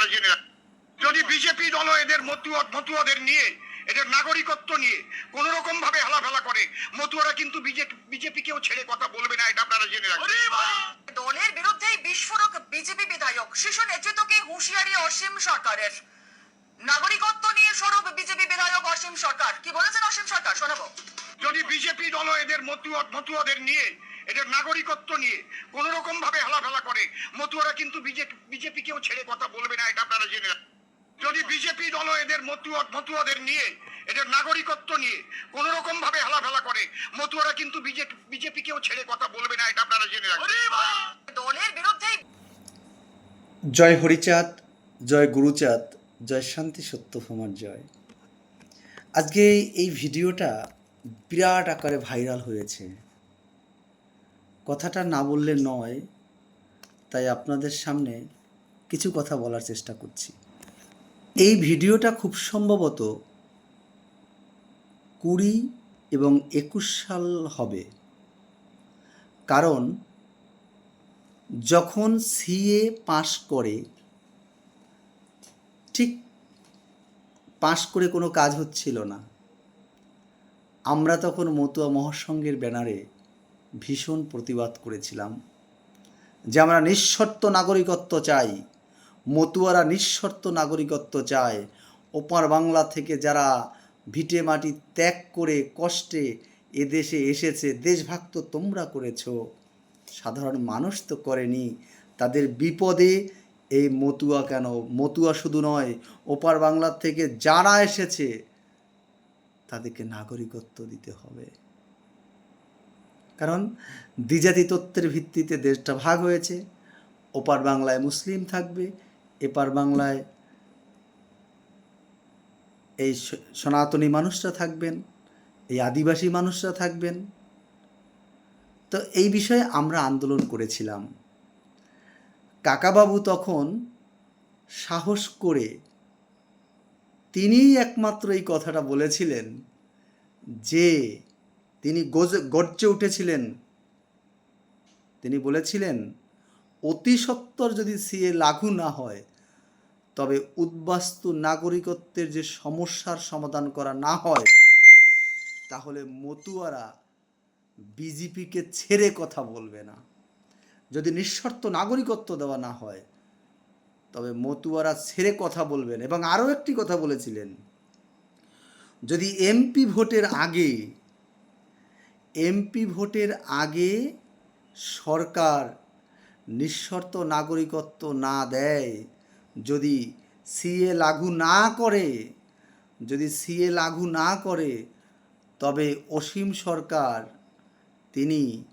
আপনারা জেনে রাখুন যদি বিজেপি দল এদের মতুয়া মতুয়াদের নিয়ে এদের নাগরিকত্ব নিয়ে কোন রকম ভাবে হালাফেলা করে মতুয়ারা কিন্তু বিজেপি কেও ছেড়ে কথা বলবে না এটা আপনারা জেনে রাখুন দলের বিরুদ্ধেই বিস্ফোরক বিজেপি বিধায়ক শিশু নেতৃত্বকে হুঁশিয়ারি অসীম সরকারের। নাগরিকত্ব নিয়ে সরব বিজেপি বিধায়ক অসীম সরকার। কি বলেছেন অসীম সরকার? শোনাবো। যদি বিজেপি দল এদের মতুয়া মতুয়াদের নিয়ে এদের নাগরিকত্ব নিয়ে কোন রকম ভাবে হালাফেলা করে। মতুয়ারা কিন্তু বিজেপি কেও ছেড়ে কথা বলবে না এটা আপনারা জেনে যদি বিজেপি দল এদের মতুয়া মতুয়াদের নিয়ে এদের নাগরিকত্ব নিয়ে কোন রকম ভাবে হালাফেলা করে মতুয়ারা কিন্তু বিজেপি কেও ছেড়ে কথা বলবে না এটা আপনারা জেনে রাখুন। দলের বিরুদ্ধেই জয় হরিচাঁদ জয় গুরুচাঁদ জয় শান্তি সত্যভ্রমার জয়। আজকে এই ভিডিওটা বিরাট আকারে ভাইরাল হয়েছে। কথাটা না বললে নয়, তাই আপনাদের সামনে কিছু কথা বলার চেষ্টা করছি। এই ভিডিওটা খুব সম্ভবত কুড়ি এবং একুশ সাল হবে। কারণ যখন সিএ পাশ করে, ঠিক পাশ করে কোনো কাজ হচ্ছিল না। আমরা তখন মতুয়া মহাসংঘের ব্যানারে ভীষণ প্রতিবাদ করেছিলাম যে আমরা নিঃশর্ত নাগরিকত্ব চাই, মতুয়ারা নিঃশর্ত নাগরিকত্ব চায়। ওপার বাংলা থেকে যারা ভিটে মাটি ত্যাগ করে কষ্টে এদেশে এসেছে, দেশভাগ তো তোমরা করেছ। সাধারণ মানুষ তো করেনি। তাদের বিপদে এই মতুয়া কেন? মতুয়া শুধু নয়, ওপার বাংলার থেকে যারা এসেছে, তাদেরকে নাগরিকত্ব দিতে হবে। কারণ দ্বিজাতি তত্ত্বের ভিত্তিতে দেশটা ভাগ হয়েছে, ওপার বাংলায় মুসলিম থাকবে, এপার বাংলায় এই সনাতনী মানুষরা থাকবেন, এই আদিবাসী মানুষরা থাকবেন। তো এই বিষয়ে আমরা আন্দোলন করেছিলাম। কাকাবাবু তখন সাহস করে তিনিই একমাত্র এই কথাটা বলেছিলেন যে তিনি গজ- গর্জে উঠেছিলেন। তিনি বলেছিলেন, অতি সত্বর যদি সিএ লাগু না হয়, তবে উদ্বাস্তু নাগরিকত্বের যে সমস্যার সমাধান করা না হয়, তাহলে মতুয়ারা বিজেপিকে ছেড়ে কথা বলবে না। যদি নিঃশর্ত নাগরিকত্ব দেওয়া না হয়, তবে মতুয়ারা ছেড়ে কথা বলবেন। এবং আরও একটি কথা বলেছিলেন, যদি এমপি ভোটের আগে এমপি ভোটের আগে সরকার নিঃশর্ত নাগরিকত্ব না দেয়, যদি সিএ লাগু না করে, যদি সিএ লাগু না করে, তবে অসীম সরকার, তিনি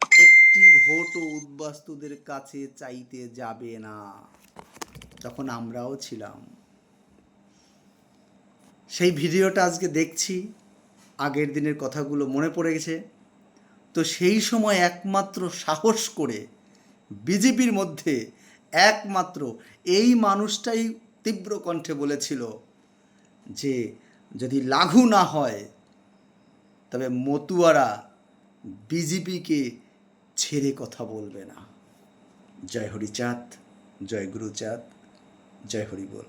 একটি ভোটও উদ্বাস্তুদের কাছে চাইতে যাবে না। তখন আমরাও ছিলাম। সেই ভিডিওটা আজকে দেখছি। আগের দিনের কথাগুলো মনে পড়ে গেছে। তো সেই সময় একমাত্র সাহস করে বিজেপির মধ্যে একমাত্র এই মানুষটাই তীব্র কণ্ঠে বলেছিল যে, যদি লাঘু না হয়, তবে মতুয়ারা বিজেপিকে ছেড়ে কথা বলবে না। জয় হরিচাঁদ, জয় গুরুচাঁদ, জয় হরি বল